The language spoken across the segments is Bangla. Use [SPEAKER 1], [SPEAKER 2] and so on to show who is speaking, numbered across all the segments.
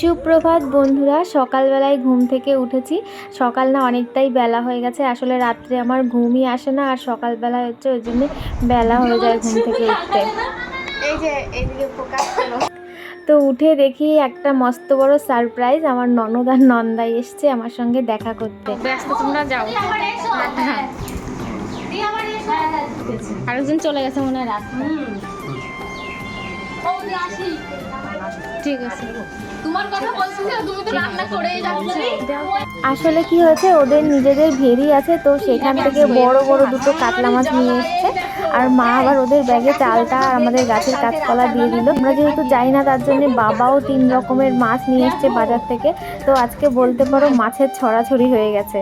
[SPEAKER 1] সুপ্রভাত বন্ধুরা, সকালবেলায় ঘুম থেকে উঠেছি। সকাল না অনেকটাই বেলা হয়ে গেছে। আসলে রাত্রে আমার ঘুমই আসে না, আর সকালবেলা হচ্ছে ওই জন্য বেলা হয়ে যায় ঘুম থেকে উঠতে।
[SPEAKER 2] এই যে এইদিকে ফোকাস করো।
[SPEAKER 1] তো উঠে দেখি একটা মস্ত বড় সারপ্রাইজ আমার ননদ আর নন্দাই এসছে আমার সঙ্গে দেখা করতে।
[SPEAKER 2] ব্যস্ত তোমরা যাও। হ্যাঁ।
[SPEAKER 1] আরেকজন চলে গেছে মনে হয় রাত। ঠিক আছে। আসলে কি হয়েছে, ওদের নিজেদের ভেরি আছে, তো সেখান থেকে বড় বড় দুটো কাতলা মাছ নিয়ে এসছে। আর মা আবার ওদের ব্যাগে চালটা আর আমাদের গাছের কাঁচকলা দিয়ে দিল। আমরা যেহেতু যাই না, তার জন্য বাবাও তিন রকমের মাছ নিয়ে এসছে বাজার থেকে। তো আজকে বলতে পারো, মাছের ছড়াছড়ি হয়ে গেছে।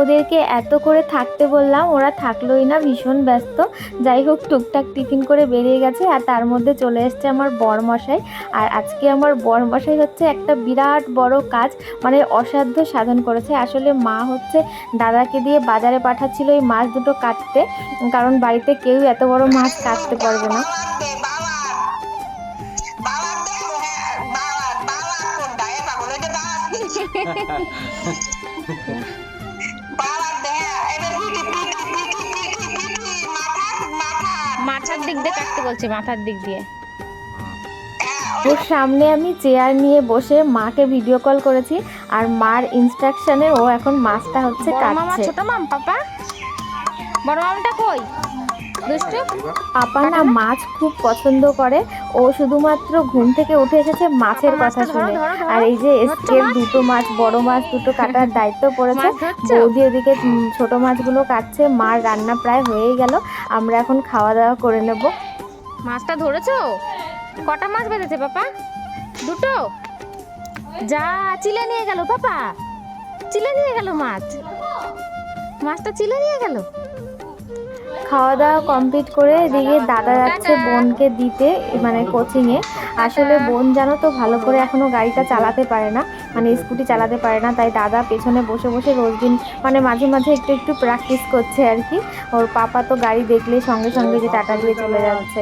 [SPEAKER 1] ওদেরকে এত করে থাকতে বললাম ওরা থাকলোই না ভীষণ ব্যস্ত। যাই হোক টুকটাক টিফিন করে বেরিয়ে গেছে আর তার মধ্যে চলে এসছে আমার বরমশাই। আর আজকে আমার বরমশাই হচ্ছে একটা বিরাট বড় কাজ মানে অসাধ্য সাধন করেছে। আসলে মা হচ্ছে দাদাকে দিয়ে বাজারে পাঠাচ্ছিল এই মাছ দুটো কাটতে কারণ বাড়িতে কেউ এত বড় মাছ কাটতে পারবে না।
[SPEAKER 2] মাথার দিক দিয়ে কাটতে বলছে মাথার দিক দিয়ে।
[SPEAKER 1] ওর সামনে আমি চেয়ার নিয়ে বসে মাকে ভিডিও কল করেছি আর মার ইনস্ট্রাকশনে ও এখন মাছটা হচ্ছে
[SPEAKER 2] কাটছে মামা ছোট মাম পাপা? বড় মামটা কই?
[SPEAKER 1] আপা না মাছ খুব পছন্দ করে। ও শুধুমাত্র ঘুম থেকে উঠে এসেছে মাছের কথা শুনে। আর এই যে স্কেল দুটো মাছ বড় মাছ দুটো কাটার দায়িত্ব পড়েছে? বৌদি ওদিকে ছোট মাছগুলো কাটছে। মার রান্না প্রায় হয়েই গেল। আমরা এখন খাওয়া দাওয়া করে নেব।
[SPEAKER 2] মাছটা ধরেছো? কটা মাছ বেঁধেছে পাপা? দুটো? যা চিলে নিয়ে গেল পাপা। চিলে নিয়ে গেল মাছ। মাছটা চিলে নিয়ে গেল?
[SPEAKER 1] খাওয়া দাওয়া কমপ্লিট করে এদিকে দাদা যাচ্ছে বোনকে দিতে মানে কোচিংয়ে আসলে বোন জানো তো ভালো করে এখনও গাড়িটা চালাতে পারে না মানে স্কুটি চালাতে পারে না তাই দাদা পেছনে বসে বসে রোজ দিন মানে মাঝে মাঝে একটু একটু প্র্যাকটিস করছে আর কি। ওর পাপা তো গাড়ি দেখলেই সঙ্গে সঙ্গে যে টাটা দিয়ে চলে যাচ্ছে।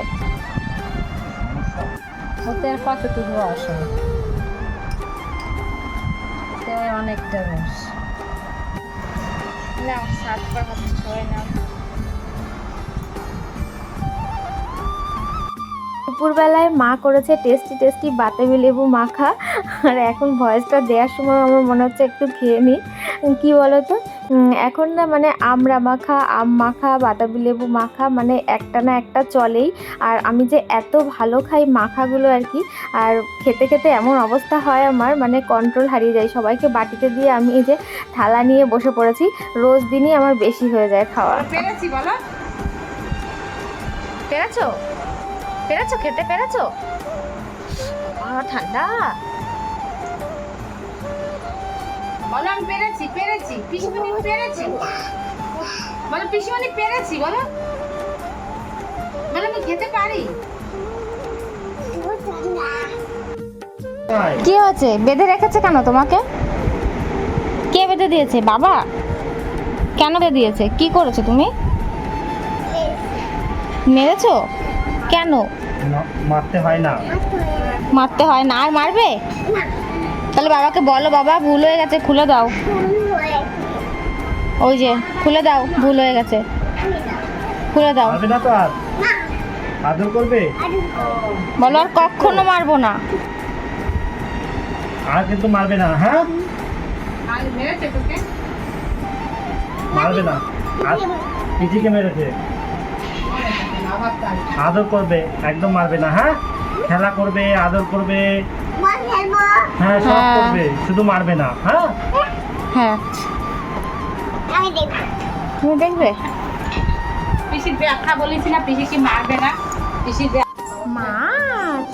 [SPEAKER 2] ওতে কতটুকু আসে? অনেকটা রস। না সাতবার হাতে ছয় না
[SPEAKER 1] দুপুরবেলায় মা করেছে টেস্টি টেস্টি বাতাবি লেবু মাখা। আর এখন ভয়েসটা দেওয়ার সময় আমার মনে হচ্ছে একটু খেয়ে নিই। কী বলো তো এখন না মানে আমড়া মাখা আম মাখা, বাতাবি লেবু মাখা মানে একটা না একটা চলেই। আর আমি যে এত ভালো খাই মাখাগুলো আর কি, আর খেতে খেতে এমন অবস্থা হয় আমার মানে কন্ট্রোল হারিয়ে যায়। সবাইকে বাটিতে দিয়ে আমি এই যে থালা নিয়ে বসে পড়েছি, রোজ দিনই আমার বেশি হয়ে যায় খাওয়া।
[SPEAKER 2] পেরেছি বলো। পেরেছ? পেরেছ? খেতে পেরেছ? ঠান্ডা।
[SPEAKER 3] বলো আমি পেরেছি পেরেছি। পিসিমণি পেরেছি? বলো পিসিমণি পেরেছি বলো। বলো আমি খেতে পারি?
[SPEAKER 2] কি হয়েছে? বেঁধে রেখেছে কেন তোমাকে? কে বেঁধে দিয়েছে? বাবা? কেন বেঁধে দিয়েছে? কি করেছ তুমি? মেরেছো? কেন?
[SPEAKER 4] মারতে হয় না।
[SPEAKER 2] মারতে হয় না। আর মারবে? তাহলে বাবাকে বলো বাবা ভুল হয়ে গেছে খুলে দাও। ওই যে খুলে দাও ভুল হয়ে গেছে। খুলে দাও।
[SPEAKER 4] মারবে না তো আর? আদর করবে?
[SPEAKER 2] বলো আর কখনো মারবো না।
[SPEAKER 4] আর কিন্তু মারবে না হ্যাঁ? মারবে না। আর পিজিকে মেরেছে। আদর করবে একদম মারবে না হ্যাঁ? খেলা করবে আদর করবে। হ্যাঁ সব
[SPEAKER 2] হ্যাঁ।
[SPEAKER 4] করবে শুধু মারবে না হ্যাঁ?
[SPEAKER 2] হ্যাঁ। তুমি দেখবে?
[SPEAKER 3] পিসির ব্যথা বলেছি না পিসি কি মারবে না? পিসির
[SPEAKER 2] মাছ?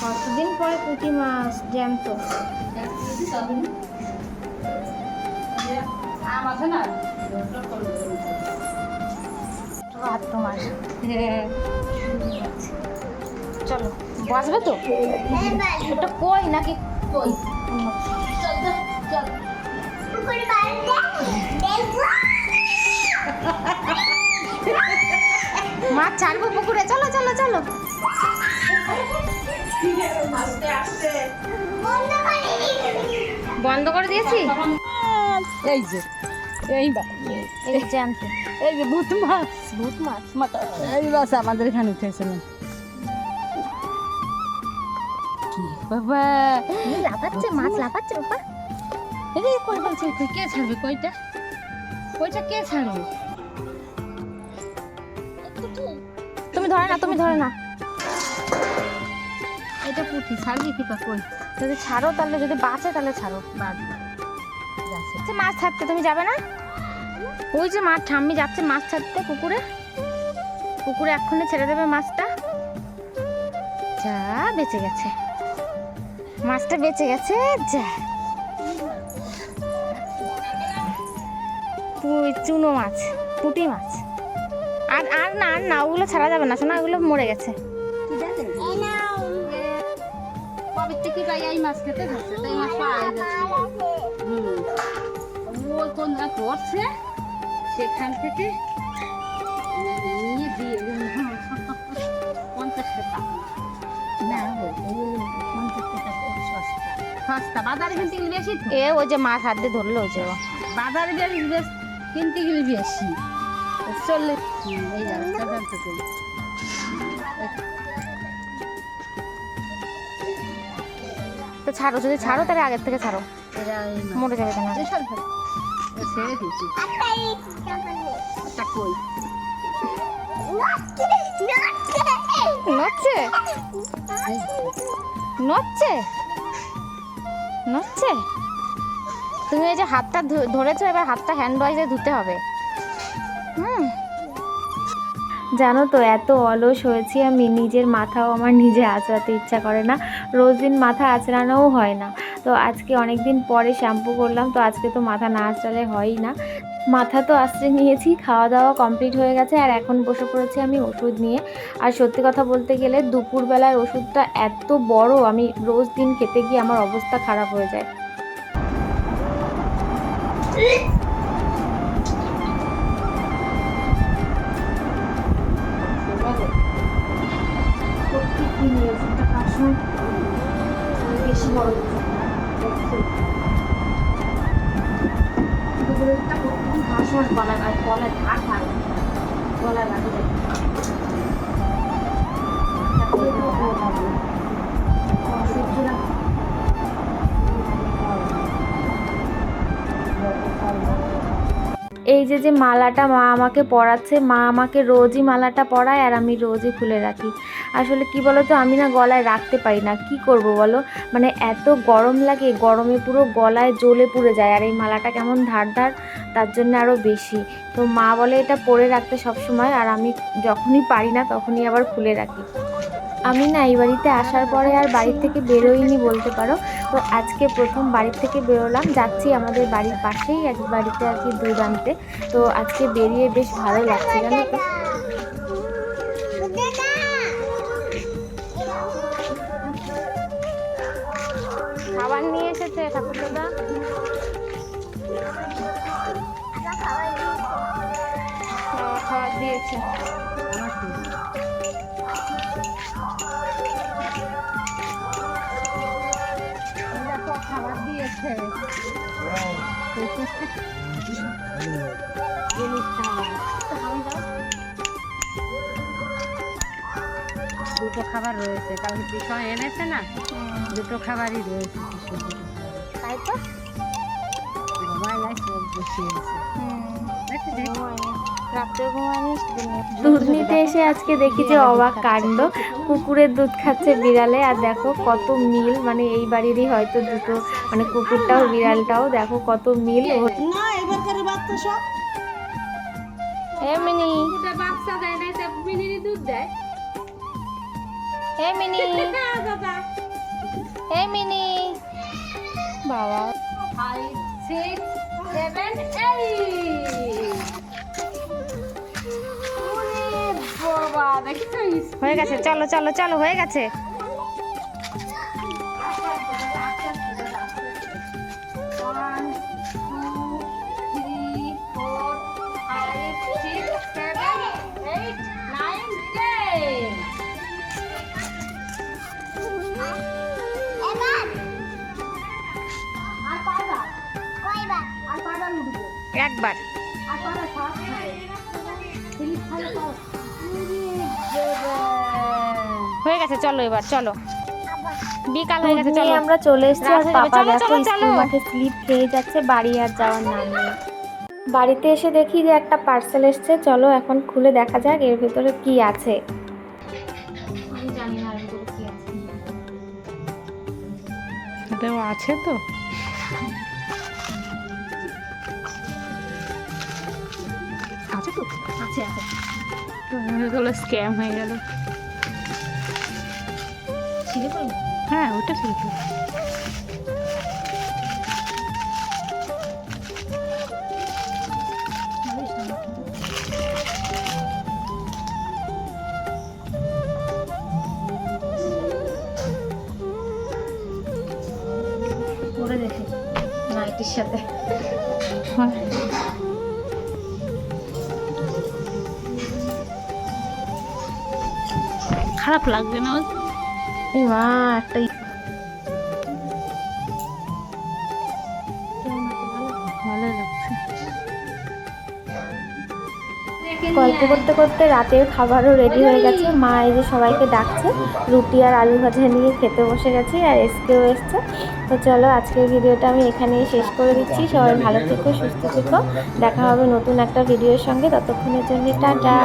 [SPEAKER 2] কতদিন পরে পুঁটি মাছ জ্যান্ত?
[SPEAKER 3] আম আছে না
[SPEAKER 2] রাত তোমার। চলো বসবে তো? ওটা কই নাকি? কই? মাছ ছাড়বো পুকুরে? চলো চলো চলো। বন্ধ করে দিয়েছি?
[SPEAKER 3] এই যে। এই
[SPEAKER 2] এই যে আনতে
[SPEAKER 3] এই যে ভূত মাছ
[SPEAKER 2] ভূত মাছ
[SPEAKER 3] এই মাছ আমাদের এখানে উঠেছিল কি বাবা?
[SPEAKER 2] লাফাচ্ছে মাছ লাফাচ্ছে বাবা।
[SPEAKER 3] এই কই বলছে কে ছাড়বে কইটা? কইটা কে ছাড়বে?
[SPEAKER 2] তুমি ধরে না তুমি ধরে না।
[SPEAKER 3] এটা পুঁটি ছাড়বি কি কই?
[SPEAKER 2] যদি ছাড়ো তাহলে যদি বাঁচে তাহলে ছাড়ো
[SPEAKER 3] বাদ। যাচ্ছে
[SPEAKER 2] মাছ ছাড়তে, তুমি যাবে না? ওই যে মাছ, ঠাম্মি যাচ্ছে মাছ ছাড়তে পুকুরে। পুকুরে এক্ষুনি ছেড়ে দেবে মাছটা। যা, বেঁচে গেছে। মাছটা বেঁচে গেছে, যা। চুনো মাছ, পুঁটি মাছ। আর আর না আর না, ওগুলো ছাড়া যাবে না, শোনা ওগুলো মরে গেছে।
[SPEAKER 3] এই মাছ খেতে তাই মাছ পাওয়া কোন না করছে সেখান থেকে নিয়ে দিয়ে। পঞ্চাশ টাকা। না ও, ও পঞ্চাশ টাকা সস্তা। সস্তা। বাজারে কিনতে গেলে বেশি
[SPEAKER 2] এ ওই যে মাছ হাত দিয়ে ধরলো যে।
[SPEAKER 3] বাজারে বেশি বেশ কিনতে গেলে বেশি। চল্লিশ। এই যাচ্ছে সাধারণত
[SPEAKER 2] তো ছাড়ো যদি ছাড়ো তাহলে আগের থেকে ছাড়ো। মরে যাবে কেন।
[SPEAKER 3] ছেড়ে এই
[SPEAKER 2] নড়ছে নড়ছে। তুমি এই যে হাতটা ধ- ধরেছো এবার হাতটা হ্যান্ড ওয়াশে ধুতে হবে। হুম।
[SPEAKER 1] জানো তো এত অলস হয়েছি আমি নিজের মাথাও আমার নিজে আঁচড়াতে ইচ্ছা করে না। রোজ দিন মাথা আঁচড়ানোও হয় না। তো আজকে অনেক দিন পরে শ্যাম্পু করলাম, তো আজকে তো মাথা না আঁচড়ালে হয়ই না। মাথা তো আঁচড়ে নিয়েছি খাওয়া দাওয়া কমপ্লিট হয়ে গেছে, আর এখন বসে পড়েছি আমি ওষুধ নিয়ে। আর সত্যি কথা বলতে গেলে দুপুরবেলার ওষুধটা এত বড়, আমি রোজ দিন খেতে গিয়ে আমার অবস্থা খারাপ হয়ে যায়। বেশি বড় এই যে যে মালাটা মা আমাকে পড়াচ্ছে, মা আমাকে রোজই মালাটা পরায় আর আমি রোজই খুলে রাখি। আসলে কি বলো তো আমি না গলায় রাখতে পারি না। কি করব বলো? মানে এত গরম লাগে, গরমে পুরো গলায় জ্বলে পুড়ে যায়। আর এই মালাটা কেমন ধার ধার তার জন্য আরও বেশি। তো মা বলে এটা পরে রাখতে সব সময় আর আমি যখনই পারি না তখনই আবার খুলে রাখি। আমি না এই বাড়িতে আসার পরে আর বাড়ি থেকে বেরোইনি বলতে পারো। তো আজকে প্রথম বাড়ি থেকে বেরোলাম, যাচ্ছি আমাদের বাড়ির পাশেই এক বাড়িতে আর কি দুধ আনতে তো আজকে বেরিয়ে বেশ ভালো লাগছে, জানো তো?
[SPEAKER 2] খাবার দিয়েছে
[SPEAKER 3] খাবার দিয়েছে। দুটো খাবার রয়েছে কালকে পিছনে এনেছে না? দুটো খাবারই রয়েছে।
[SPEAKER 2] তাই তো
[SPEAKER 1] দুধ নিতে এসে আজকে দেখি যে অবাক কাণ্ড। কুকুরের দুধ খাচ্ছে বিড়ালে আর দেখো কত মিল মানে এই বাড়িরই হয়তো দুটো মানে কুকুরটাও বিড়ালটাও দেখো কত মিল। ও-
[SPEAKER 2] মিনি।
[SPEAKER 3] বাচ্চা দেয় না তা দুধ দেয়।
[SPEAKER 2] Hey mini. মিনি। বাবা।
[SPEAKER 3] ফাইভ সিক্স সেভেন
[SPEAKER 2] হয়ে গেছে চলো চলো চলো হয়ে গেছে। একবার। হয়ে গেছে চলো এবার চলো। বিকাল হয়ে গেছে চলো।
[SPEAKER 1] আমরা চলে এসেছি আর। পাপা
[SPEAKER 2] চলো,
[SPEAKER 1] দেখো
[SPEAKER 2] চলো, চলো।
[SPEAKER 1] স্কুল মাঠে স্লিপ খেয়ে যাচ্ছে বাড়ি আর যাওয়ার নাম নেই। বাড়িতে এসে দেখি যে একটা পার্সেল এসেছে চলো এখন খুলে দেখা যাক এর ভেতরে কি আছে। আমি জানি না এর ভেতরে কি আছে।
[SPEAKER 2] এটাও আছে তো? আছে স্ক্যাম হয়ে গেল।
[SPEAKER 1] ছিঁড়ে পড়ল?
[SPEAKER 2] হ্যাঁ ওটা ছিল তো
[SPEAKER 1] পরে দেখি নাইটির সাথে।
[SPEAKER 2] খারাপ লাগবে না।
[SPEAKER 1] মা, একটা গল্প করতে করতে রাতের খাবারও রেডি হয়ে গেছে। মা এই যে সবাইকে ডাকছে, রুটি আর আলু ভাজা নিয়ে খেতে বসে গেছি আর এসকেও এসছে। তো চলো আজকের ভিডিওটা আমি এখানেই শেষ করে দিচ্ছি। সবাই ভালো থেকো, সুস্থ থেকো। দেখা হবে নতুন একটা ভিডিওর সঙ্গে। ততক্ষণের জন্য টাটা।